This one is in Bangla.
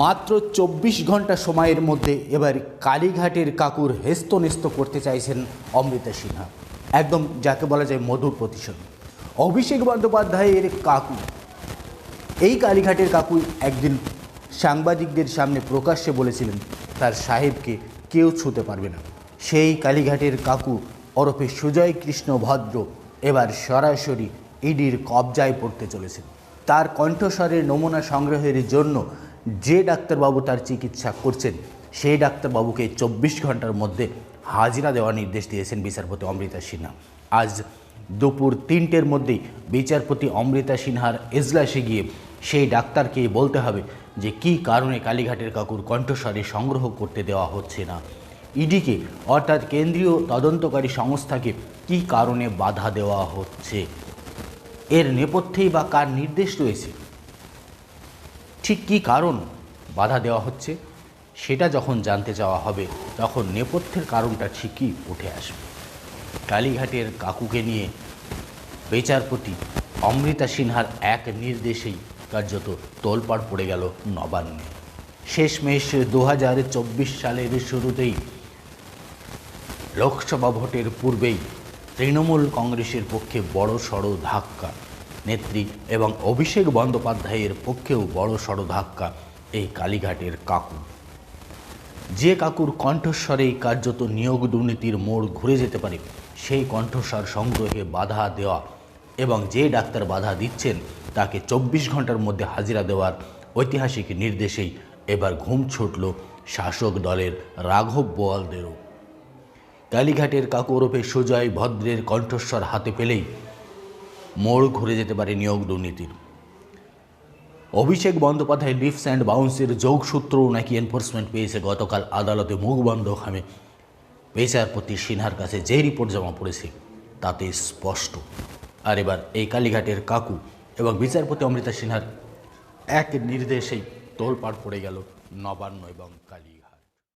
মাত্র চব্বিশ ঘণ্টা সময়ের মধ্যে এবার কালীঘাটের কাকুর হেস্তনেস্ত করতে চাইছেন অমৃতা সিনহা। একদম যাকে বলা যায় মধুর প্রতিশোধ। অভিষেক বন্দ্যোপাধ্যায়ের কাকু। এই কালীঘাটের কাকু একদিন সাংবাদিকদের সামনে প্রকাশ্যে বলেছিলেন, তার সাহেবকে কেউ ছুতে পারবে না। সেই কালীঘাটের কাকু ওরফে সুজয় কৃষ্ণ ভদ্র এবার সরাসরি ইডির কবজায় পড়তে চলেছেন। তার কণ্ঠস্বরের নমুনা সংগ্রহের জন্য যে ডাক্তারবাবু তার চিকিৎসা করছেন, সেই ডাক্তারবাবুকে চব্বিশ ঘণ্টার মধ্যে হাজিরা দেওয়ার নির্দেশ দিয়েছেন বিচারপতি অমৃতা সিনহা। আজ দুপুর তিনটের মধ্যেই বিচারপতি অমৃতা সিনহার এজলাসে গিয়ে সেই ডাক্তারকে বলতে হবে যে কী কারণে কালীঘাটের কাকুর কণ্ঠস্বরে সংগ্রহ করতে দেওয়া হচ্ছে না। ইডিকে, অর্থাৎ কেন্দ্রীয় তদন্তকারী সংস্থাকে কী কারণে বাধা দেওয়া হচ্ছে? এর নেপথ্যেই বা কার নির্দেশ রয়েছে? ঠিক কী কারণ বাধা দেওয়া হচ্ছে? সেটা যখন জানতে চাওয়া হবে, তখন নেপথ্যের কারণটা ঠিকই উঠে আসবে। কালীঘাটের কাকুকে নিয়ে বিচারপতি অমৃতা সিনহার এক নির্দেশেই কার্যত তোলপাড় পড়ে গেল নবান্নে। শেষমেশ দু হাজার চব্বিশ সালের শুরুতেই লোকসভা ভোটের পূর্বেই তৃণমূল কংগ্রেসের পক্ষে বড় সড় ধাক্কা নেত্রী এবং অভিষেক বন্দ্যোপাধ্যায়ের পক্ষেও বড় সড় ধাক্কা এই কালীঘাটের কাকু। যে কাকুর কণ্ঠস্বরেই কার্যত নিয়োগ দুর্নীতির মোড় ঘুরে যেতে পারে, সেই কণ্ঠস্বর সংগ্রহে বাধা দেওয়া এবং যে ডাক্তার বাধা দিচ্ছেন, তাকে চব্বিশ ঘণ্টার মধ্যে হাজিরা দেওয়ার ঐতিহাসিক নির্দেশেই এবার ঘুম ছুটল শাসক দলের রাঘব বোয়ালদেরও। কালীঘাটের কাকু ওরফে সুজয় ভদ্রের কণ্ঠস্বর হাতে পেলেই মোড় ঘুরে যেতে পারে নিয়োগ দুর্নীতির। অভিষেক বন্দ্যোপাধ্যায় লিফস অ্যান্ড বাউন্সের যোগসূত্রও নাকি এনফোর্সমেন্ট পেয়েছে। গতকাল আদালতে মুখ বন্ধ খামে বিচারপতি সিনহার কাছে যে রিপোর্ট জমা পড়েছে, তাতে স্পষ্ট। আর এবার এই কালীঘাটের কাকু এবং বিচারপতি অমৃতা সিনহার এক নির্দেশেই তোলপাড় পড়ে গেল নবান্ন এবং কালী